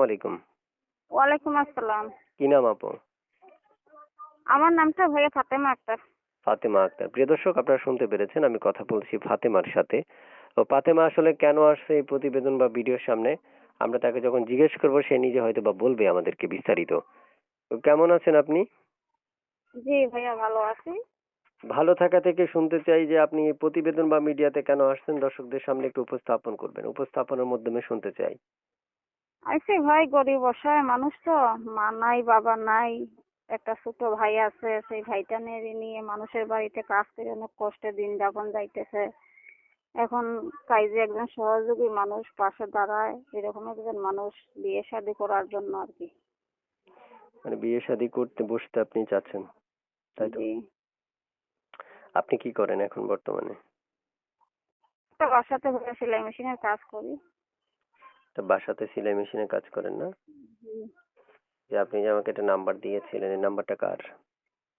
ওয়ালাইকুম ওয়ালাইকুম আসসালাম। কি নাম আপু? আমার নামটা ভাইয়া ফাতেমা আক্তার। ফাতেমা আক্তার। প্রিয় দর্শক আপনারা শুনতে পেরেছেন আমি কথা বলছি ফাতেমার সাথে। তো ফাতেমা আসলে কেন আসছে এই প্রতিবেদন বা ভিডিওর সামনে? আমরা তাকে যখন জিজ্ঞেস করব সে নিজে হয়তো বা বলবে আমাদেরকে বিস্তারিত। কেমন আছেন আপনি? জি ভাইয়া ভালো আছি। ভালো থাকা থেকে শুনতে চাই যে আপনি প্রতিবেদন বা মিডিয়াতে কেন আসছেন? দর্শকদের সামনে একটু উপস্থাপন করবেন। উপস্থাপনের মাধ্যমে শুনতে চাই। আইসি ভাই গরিব অসহায় মানুষ তো। মা নাই বাবা নাই একটা ছোট ভাই আছে সেই ভাইটা নিয়ে নিয়ে মানুষের বাড়িতে কাজ করে অনেক কষ্টে দিন যাপন যাইতেছে। এখন কাইজে একজন সহযোগী মানুষ পাশে দাঁড়ায় এরকম একজন মানুষ বিয়ে শাদী করার জন্য আর কি। মানে বিয়ে শাদী করতে বসতে আপনি চাচ্ছেন তাই তো? জি। আপনি কি করেন এখন বর্তমানে? একটা বাসাতে ভাইয়া সেলাই মেশিনের কাজ করি। তা বাসাতে সেলাই মেশিনে কাজ করেন না? জি। যে আপনি যে আমাকে একটা নাম্বার দিয়েছিলেন এই নাম্বারটা কার?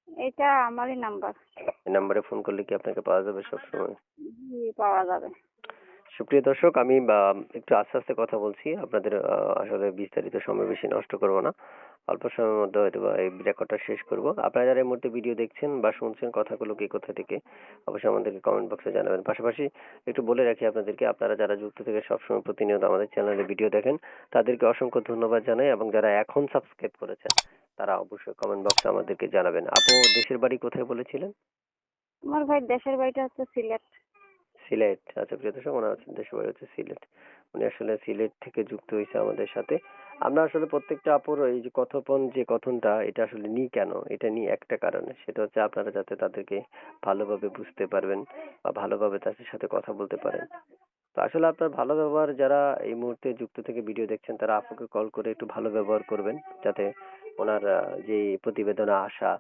এটা আমারই নাম্বার। এই নাম্বারে ফোন করলে কি আপনাকে পাওয়া যাবে সবসময়? জি পাওয়া যাবে। সুপ্রিয় দর্শক, আমি একটু আস্তে আস্তে কথা বলছি। আপনাদের আসলে বিস্তারিত সময় বেশি নষ্ট করব না। অল্প সময়ের মধ্যে হয়তো এই রেকর্ডটা শেষ করব। আপনারা যারা এই মুহূর্তে ভিডিও দেখছেন বা শুনছেন কথাগুলো কে কোথা থেকে, অবশ্যই আমাদেরকে কমেন্ট বক্সে জানাবেন। পাশাপাশি একটু বলে রাখি আপনাদেরকে, আপনারা যারা যুক্ত থেকে সবসময় প্রতিনিয়ত আমাদের চ্যানেলে ভিডিও দেখেন, তাদেরকে অসংখ্য ধন্যবাদ জানাই এবং যারা এখন সাবস্ক্রাইব করেছেন, তারা অবশ্যই কমেন্ট বক্সে আমাদেরকে জানাবেন। আপু, দেশের বাড়ি কোথায় বলেছিলেন? আমার ভাই, দেশের বাড়িটা হচ্ছে সিলেট। সিলেট আচ্ছা প্রিয় দর্শক, ওনার হচ্ছে দেশের বাড়ি হচ্ছে সিলেট। উনি আসলে সিলেট থেকে যুক্ত হয়েছে আমাদের সাথে। আমরা আসলে প্রত্যেকটা আপুর এই যে কথোপন, যে কথনটা, এটা আসলে নিই কেন? এটা নিই একটা কারণে। সেটা হচ্ছে আপনারা যাতে তাদেরকে ভালোভাবে বুঝতে পারবেন বা ভালোভাবে তাদের সাথে কথা বলতে পারেন। তো আসলে আপনার ভালো ব্যবহার, যারা এই মুহূর্তে যুক্ত থেকে ভিডিও দেখছেন, তারা আপুকে কল করে একটু ভালো ব্যবহার করবেন, যাতে ওনার যে প্রতিবেদনে আসা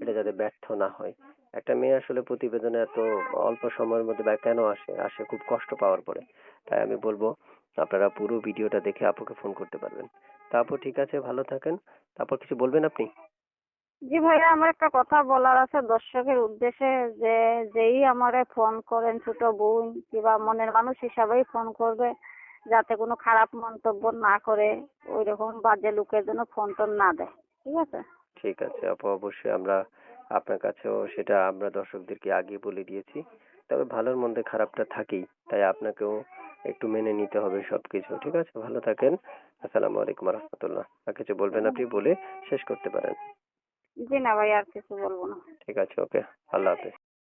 এটা যাতে ব্যর্থ না হয়। একটা মেয়ে আসলে প্রতিবেদনে এত অল্প সময়ের মধ্যে বা কেন আসে? আসে খুব কষ্ট পাওয়ার পরে। তাই আমি বলব, আপনারা পুরো ভিডিওটা দেখে আপুকে ফোন করতে পারবেন। তারপর ঠিক আছে, ভালো থাকেন। তারপর কিছু বলবেন আপনি? জি ভাইয়া, আমার একটা কথা বলার আছে। দর্শকের উদ্দেশ্যে যে, যেই আমারে ফোন করেন ছোট বোন কিংবা মনের মানুষ হিসাবেই ফোন করবে, যাতে কোনো খারাপ মন্তব্য না করে ওই রকম বাজে লোকের জন্য ফোন টোন না দেয়। ঠিক আছে? ঠিক আছে আপু। অবশ্যই আমরা আপনার কাছেও সেটা আমরা দর্শকদেরকে আগে বলে দিয়েছি। তবে ভালোর মধ্যে খারাপটা থাকেই তাই আপনাকেও একটু মেনে নিতে হবে সবকিছু ঠিক আছে? ভালো থাকেন। আসসালামু আলাইকুম রহমতুল্লাহ। আর কিছু বলবেন আপনি বলে শেষ করতে পারেন। জি না ভাই আর কিছু বলব না। ঠিক আছে ওকে। আল্লাহ হাফেজ।